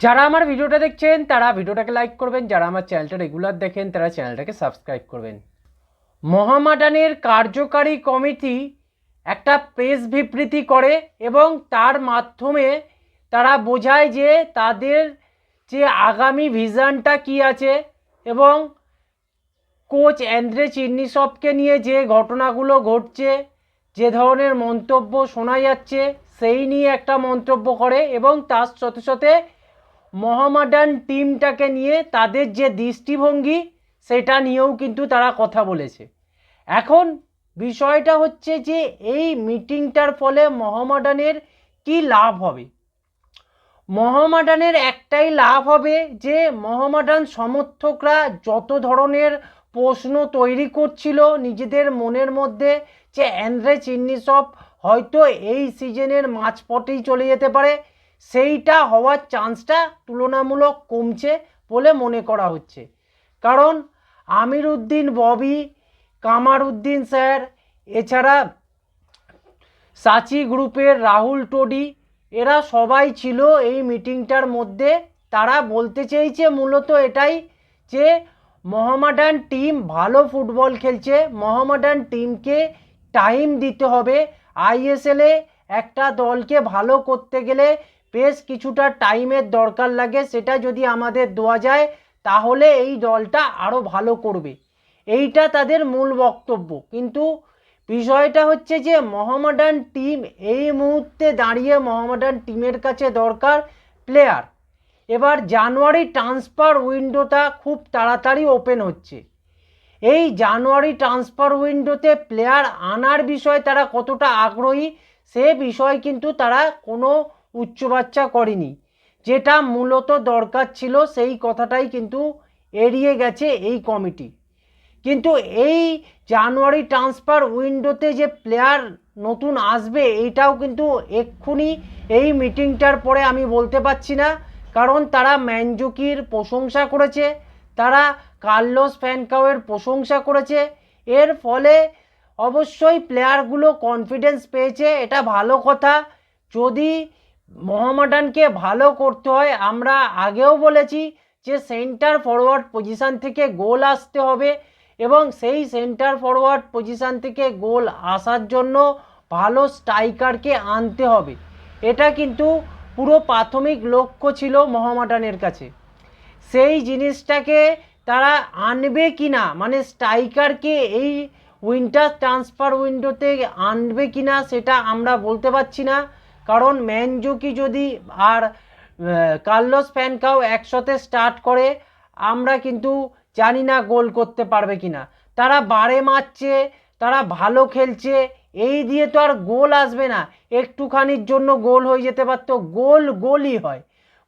যারা আমার ভিডিওটা দেখছেন, তারা ভিডিওটাকে লাইক করবেন। যারা আমার চ্যানেলটা রেগুলার দেখেন, তারা চ্যানেলটাকে সাবস্ক্রাইব করবেন। মহামাডানের কার্যকারী কমিটি একটা প্রেস বিবৃতি করে এবং তার মাধ্যমে তারা বোঝায় যে তাদের যে আগামী ভিশনটা কি আছে এবং কোচ অ্যান্ড্রে চিন্নিসবকে নিয়ে যে ঘটনাগুলো ঘটছে, যে ধরনের মন্তব্য শোনা যাচ্ছে, সেই নিয়ে একটা মন্তব্য করে এবং তার সাথে সাথে মহামাডান টিমটাকে নিয়ে তাদের যে দৃষ্টিভঙ্গি, সেটা নিয়েও কিন্তু তারা কথা বলেছে। এখন বিষয়টা হচ্ছে যে এই মিটিংটার ফলে মহামাডানের কি লাভ হবে? মহামাডানের একটাই লাভ হবে যে মহামাডান সমর্থকরা যত ধরনের প্রশ্ন তৈরি করছিল নিজেদের মনের মধ্যে যে অ্যান্ড্রে চিন্নিসব হয়তো এই সিজনের মাঝপটেই চলে যেতে পারে। সেইটা হওয়ার চান্সটা তুলনামূলক কমছে বলে মনে করা হচ্ছে। কারণ আমির উদ্দিন ববি কামার উদ্দিন স্যার, এছাড়া সাচি গ্রুপের রাহুল টোডি, এরা সবাই ছিল এই মিটিংটার মধ্যে। তারা বলতে চেয়েছে মূলত এটাই যে মহামাডান টিম ভালো ফুটবল খেলছে মহামাডান টিমকে টাইম দিতে হবে। আইএসএলে একটা দলকে ভালো করতে গেলে বেশ কিছুটা টাইমের দরকার লাগে, সেটা যদি আমাদের দেওয়া যায়, তাহলে এই দলটা আরও ভালো করবে। এইটা তাদের মূল বক্তব্য। কিন্তু বিষয়টা হচ্ছে যে, মহামাডান টিম এই মুহূর্তে দাঁড়িয়ে মহামাডান টিমের কাছে দরকার প্লেয়ার এবার জানুয়ারি ট্রান্সফার উইন্ডোটা খুব তাড়াতাড়ি ওপেন হচ্ছে। এই জানুয়ারি ট্রান্সফার উইন্ডোতে প্লেয়ার আনার বিষয়ে তারা কতটা আগ্রহী, সে বিষয় কিন্তু তারা কোনো উচ্চবাচ্চা করেনি। যেটা মূলত দরকার ছিল সেই কথাটাই কিন্তু এড়িয়ে গেছে এই কমিটি। কিন্তু এই জানুয়ারি ট্রান্সফার উইন্ডোতে যে প্লেয়ার নতুন আসবে, এইটাও কিন্তু এক্ষুনি এই মিটিংটার পরে আমি বলতে পারছি না। কারণ তারা ম্যানজুকির প্রশংসা করেছে, তারা কার্লোস ফ্যানকাওয়ের প্রশংসা করেছে। এর ফলে অবশ্যই প্লেয়ারগুলো কনফিডেন্স পেয়েছে, এটা ভালো কথা। যদি মোহামেডানকে ভালো করতে হয়, আমরা আগেও বলেছি যে সেন্টার ফরওয়ার্ড পজিশান থেকে গোল আসতে হবে এবং সেই সেন্টার ফরওয়ার্ড পজিশান থেকে গোল আসার জন্য ভালো স্ট্রাইকারকে আনতে হবে। এটা কিন্তু পুরো প্রাথমিক লক্ষ্য ছিল মোহামেডানের কাছে। সেই জিনিসটাকে তারা আনবে কি না মানে স্ট্রাইকারকে এই উইন্টার ট্রান্সফার উইন্ডোতে আনবে কি না সেটা আমরা বলতে পারছি না। কারণ ম্যানজুকি যদি আর কার্লোস ফ্যানকাও একসাথে স্টার্ট করে, আমরা কিন্তু জানি না গোল করতে পারবে কি না তারা বারে মারছে, তারা ভালো খেলছে, এই দিয়ে তো আর গোল আসবে না। একটুখানির জন্য গোল হয়ে যেতে পারতো, গোল গোলই হয়।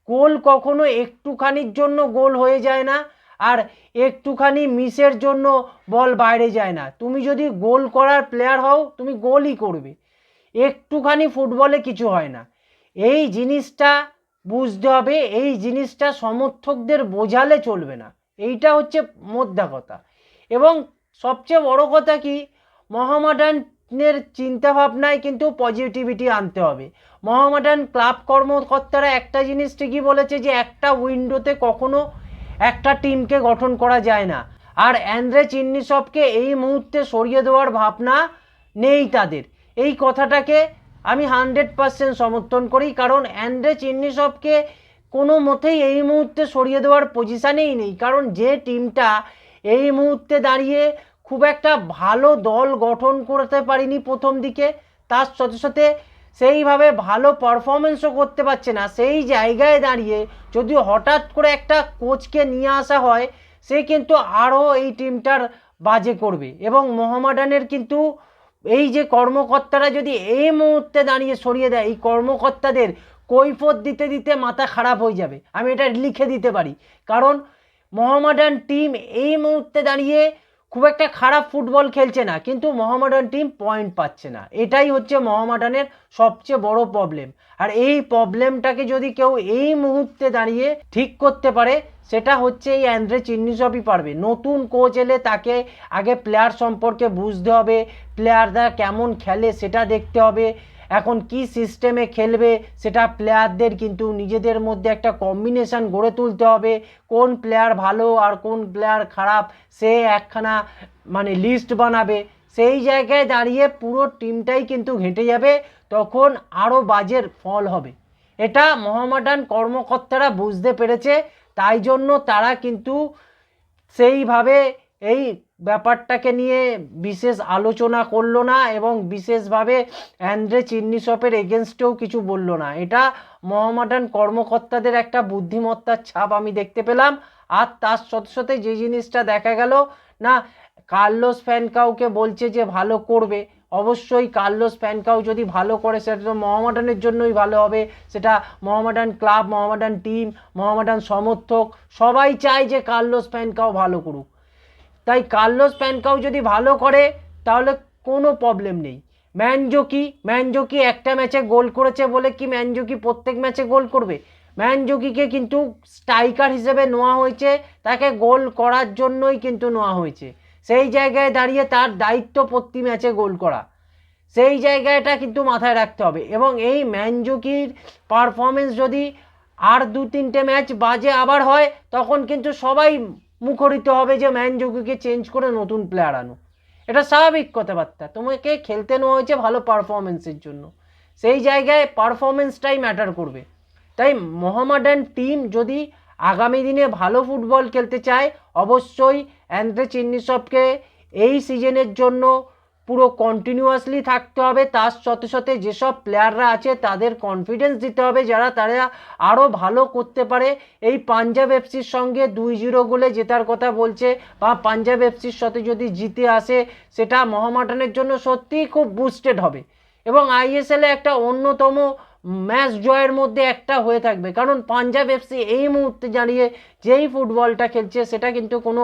গোল কখনো একটুখানির জন্য গোল হয়ে যায় না, আর একটুখানি মিসের জন্য বল বাইরে যায় না। তুমি যদি গোল করার প্লেয়ার হও, তুমি গোলই করবে। একটুখানি ফুটবলে কিছু হয় না। এই জিনিসটা বুঝতে হবে, এই জিনিসটা সমর্থকদের বোঝালে চলবে না। এইটা হচ্ছে মোদ্দা কথা। এবং সবচেয়ে বড় কথা কি, মহামাডানের চিন্তাভাবনায় কিন্তু পজিটিভিটি আনতে হবে। মহামাডান ক্লাব কর্মকর্তারা একটা জিনিস ঠিকই বলেছে যে, একটা উইন্ডোতে কখনো একটা টিমকে গঠন করা যায় না। আর অ্যান্ড্রে চিন্নিসবকে এই মুহূর্তে সরিয়ে দেওয়ার ভাবনা নেই তাদের। এই কথাটাকে আমি হান্ড্রেড পারসেন্ট সমর্থন করি, কারণ অ্যান্ড্রে চিন্নিসবকে কোনো মতেই এই মুহূর্তে সরিয়ে দেওয়ার পজিশানেই নেই। কারণ যে টিমটা এই মুহূর্তে দাঁড়িয়ে খুব একটা ভালো দল গঠন করতে পারিনি প্রথম দিকে, তার সাথে সাথে সেইভাবে ভালো পারফরমেন্সও করতে পারছে না। সেই জায়গায় দাঁড়িয়ে যদি হঠাৎ করে একটা কোচকে নিয়ে আসা হয়, সে কিন্তু আরও এই টিমটার বাজে করবে। এবং মোহামেডানের কিন্তু এই যে কর্মকর্তারা যদি এই মুহূর্তে দাঁড়িয়ে সরিয়ে দেয়, এই কর্মকর্তাদের কৈফত দিতে দিতে মাথা খারাপ হয়ে যাবে। আমি এটা লিখে দিতে পারি। কারণ মোহামেডান টিম এই মুহূর্তে দাঁড়িয়ে খুব একটা খারাপ ফুটবল খেলছে না, কিন্তু মোহামেডান টিম পয়েন্ট পাচ্ছে না। এটাই হচ্ছে মোহামেডানের সবচেয়ে বড় প্রবলেম আর এই প্রবলেমটাকে যদি কেউ এই মুহূর্তে দাঁড়িয়ে ঠিক করতে পারে, সেটা হচ্ছে এই অ্যান্ড্রে চিন্নিসবই পারবে। নতুন কোচ এলে তাকে আগে প্লেয়ার সম্পর্কে বুঝতে হবে প্লেয়াররা কেমন খেলে সেটা দেখতে হবে। এখন কি সিস্টেমে খেলবে, সেটা প্লেয়ারদের কিন্তু নিজেদের মধ্যে একটা কম্বিনেশন গড়ে তুলতে হবে। কোন প্লেয়ার ভালো আর কোন প্লেয়ার খারাপ, সে একখানা মানে লিস্ট বানাবে। সেই জায়গায় দাঁড়িয়ে পুরো টিমটাই কিন্তু ঘেঁটে যাবে, তখন আরও বাজের ফল হবে। এটা মোহামেডান কর্মকর্তারা বুঝতে পেরেছে, তাই জন্য তারা কিন্তু সেইভাবে এই ব্যাপারটাকে নিয়ে বিশেষ আলোচনা করল না এবং বিশেষভাবে অ্যান্ড্রে চিন্নিসপের এগেনস্টেও কিছু বলল না। এটা মহামাডান কর্মকর্তাদের একটা বুদ্ধিমত্তার ছাপ আমি দেখতে পেলাম। আর তার সাথে সাথে যে জিনিসটা দেখা গেল, না, কার্লোস ফ্যানকাউকে বলছে যে ভালো করবে। অবশ্যই কার্লোস ফ্যানকাউ যদি ভালো করে, সেটা তো মহামাডানের জন্যই ভালো হবে। সেটা মহামাডান ক্লাব, মহামাডান টিম, মহামাডান সমর্থক সবাই চায় যে কার্লোস ফ্যানকাউ ভালো করুক। তাই কার্লোস প্যানকাও যদি ভালো করে, তাহলে কোনো প্রবলেম নেই। ম্যানজোকি ম্যানজোকি একটা ম্যাচে গোল করেছে বলে কি ম্যানজোকি প্রত্যেক ম্যাচে গোল করবে? ম্যানজোকিকে কিন্তু স্ট্রাইকার হিসেবে নেওয়া হয়েছে, তাকে গোল করার জন্যই কিন্তু নেওয়া হয়েছে। সেই জায়গায় দাঁড়িয়ে তার দায়িত্ব প্রতি ম্যাচে গোল করা। সেই জায়গাটা কিন্তু মাথায় রাখতে হবে এবং এই ম্যানজুকির পারফরমেন্স যদি আর দু তিনটে ম্যাচ বাজে আবার হয়, তখন কিন্তু সবাই মুখরিত হবে যে ম্যান ম্যানজুকিকে চেঞ্জ করে নতুন প্লেয়ার আনো। এটা স্বাভাবিক কথাবার্তা। তোমাকে খেলতে নেওয়া হয়েছে ভালো পারফরমেন্সের জন্য। সেই জায়গায় পারফরমেন্সটাই ম্যাটার করবে। তাই মোহামডান টিম যদি আগামী দিনে ভালো ফুটবল খেলতে চায়, অবশ্যই অ্যান্ড্রে চিন্নিসবকে এই সিজনের জন্য পুরো কন্টিনিউয়াসলি থাকতে হবে। তার সাথে সাথে যেসব প্লেয়াররা আছে, তাদের কনফিডেন্স দিতে হবে যারা তারা আরও ভালো করতে পারে। এই পাঞ্জাব এফসির সঙ্গে দুই জিরো গোলে জেতার কথা বলছে বা পাঞ্জাব এফসির সাথে যদি জিতে আসে, সেটা মহামাটানের জন্য সত্যিই খুব বুস্টেড হবে। এবং আইএসএলে একটা অন্যতম ম্যাচ জয়ের মধ্যে একটা হয়ে থাকবে। কারণ পাঞ্জাব এফসি এই মুহূর্তে দাঁড়িয়ে যেই ফুটবলটা খেলছে, সেটা কিন্তু কোনো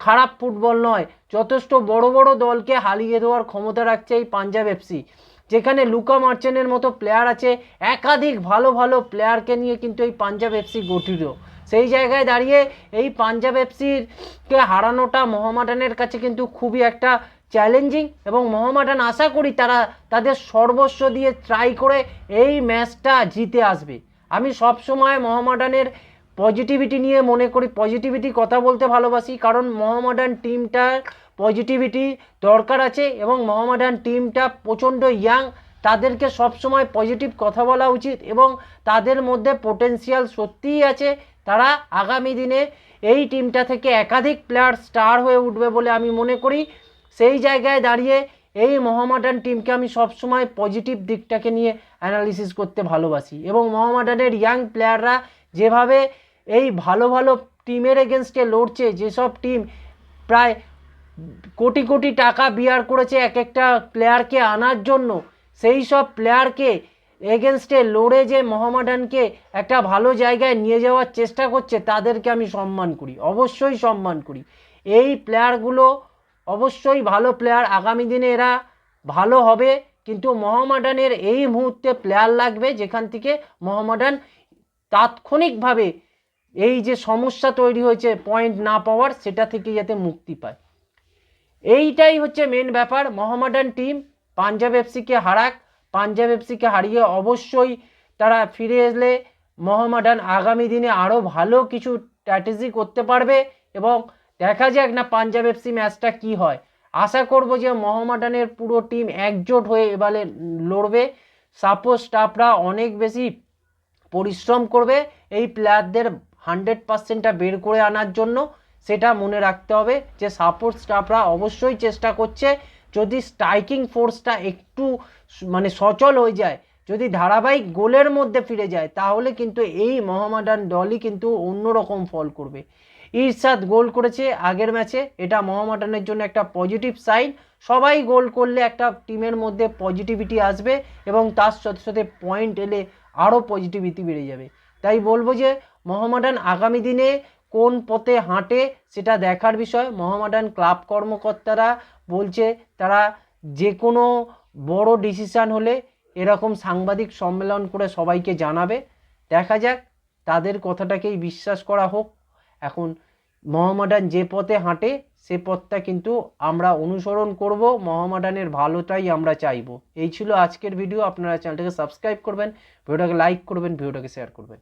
খারাপ ফুটবল নয়। যথেষ্ট বড় বড় দলকে হারিয়ে দেওয়ার ক্ষমতা রাখছে এই পাঞ্জাব এফসি যেখানে লুকা মার্চেনের মতো প্লেয়ার আছে, একাধিক ভালো ভালো প্লেয়ারকে নিয়ে কিন্তু এই পাঞ্জাব এফসি গঠিত। সেই জায়গায় দাঁড়িয়ে এই পাঞ্জাব এফসির কে হারানোটা মোহামেডানের কাছে কিন্তু খুবই একটা চ্যালেঞ্জিং এবং মোহামেডান আশা করি তারা তাদের সর্বস্ব দিয়ে ট্রাই করে এই ম্যাচটা জিতে আসবে। আমি সবসময় মোহামেডানের পজিটিভিটি নিয়ে মনে করি পজিটিভিটি কথা বলতে ভালোবাসি, কারণ মোহামেডান টিমটার পজিটিভিটি দরকার আছে এবং মোহামেডান টিমটা প্রচণ্ড ইয়াং তাদেরকে সবসময় পজিটিভ কথা বলা উচিত এবং তাদের মধ্যে পোটেন্সিয়াল সত্যিই আছে। তারা আগামী দিনে এই টিমটা থেকে একাধিক প্লেয়ার স্টার হয়ে উঠবে বলে আমি মনে করি। সেই জায়গায় দাঁড়িয়ে এই মোহামেডান টিমকে আমি সবসময় পজিটিভ দিকটাকে নিয়ে অ্যানালিসিস করতে ভালোবাসি এবং মোহামেডানের ইয়াং প্লেয়াররা যেভাবে এই ভালো ভালো টিমের এগেনস্টে লড়ছে, যেসব টিম প্রায় কোটি কোটি টাকা বিয়ার করেছে এক একটা প্লেয়ারকে আনার জন্য, সেই সব প্লেয়ারকে এগেনস্টে লড়ে যে মোহামেডানকে একটা ভালো জায়গায় নিয়ে যাওয়ার চেষ্টা করছে, তাদেরকে আমি সম্মান করি, অবশ্যই সম্মান করি। এই প্লেয়ারগুলো অবশ্যই ভালো প্লেয়ার আগামী দিনে এরা ভালো হবে, কিন্তু মোহামেডানের এই মুহূর্তে প্লেয়ার লাগবে, যেখান থেকে মোহামেডান তাৎক্ষণিকভাবে এই যে সমস্যা তৈরি হয়েছে পয়েন্ট না পাওয়ার সেটা থেকে যাতে মুক্তি পায়। এইটাই হচ্ছে মেন ব্যাপার। মোহামেডান টিম পাঞ্জাব এফসিকে হারাক। পাঞ্জাব এফসিকে হারিয়ে অবশ্যই তারা ফিরে এলে মোহামেডান আগামী দিনে আরও ভালো কিছু স্ট্র্যাটেজি করতে পারবে এবং দেখা যাক না পাঞ্জাব এফসি ম্যাচটা কি হয়। আশা করব যে মোহামেডানের পুরো টিম একজোট হয়ে এবারে লড়বে। সাপোজ স্টাফরা অনেক বেশি পরিশ্রম করবে। এই প্লেয়ারদের হান্ড্রেড পার্সেন্টটা বের করে আনার জন্য সেটা মনে রাখতে হবে যে সাপোর্ট স্টাফরা অবশ্যই চেষ্টা করছে। যদি স্ট্রাইকিং ফোর্সটা একটু মানে সচল হয়ে যায়, যদি ধারাবাহিক গোলের মধ্যে ফিরে যায়, তাহলে কিন্তু এই মোহামেডান দলই কিন্তু অন্যরকম ফল করবে। ইরশাদ গোল করেছে আগের ম্যাচে, এটা মোহামেডানের জন্য একটা পজিটিভ সাইন। সবাই গোল করলে একটা টিমের মধ্যে পজিটিভিটি আসবে এবং তার সাথে সাথে পয়েন্ট এলে আরও পজিটিভিটি বেড়ে যাবে। তাই বলব যে মোহামেডান আগামী দিনে কোন পথে হাঁটে সেটা দেখার বিষয়। মোহামেডান ক্লাব কর্মকর্তারা বলছে, তারা যে কোনো বড় ডিসিশান হলে এরকম সাংবাদিক সম্মেলন করে সবাইকে জানাবে। দেখা যাক, তাদের কথাটাকেই বিশ্বাস করা হোক। এখন, মোহামেডান যে পথে হাঁটে, সে পথটা কিন্তু আমরা অনুসরণ করব, মোহামেডানের ভালোটাই আমরা চাইব। এই ছিল আজকের ভিডিও। আপনারা চ্যানেলটাকে সাবস্ক্রাইব করবেন, ভিডিওটাকে লাইক করবেন, ভিডিওটাকে শেয়ার করবেন।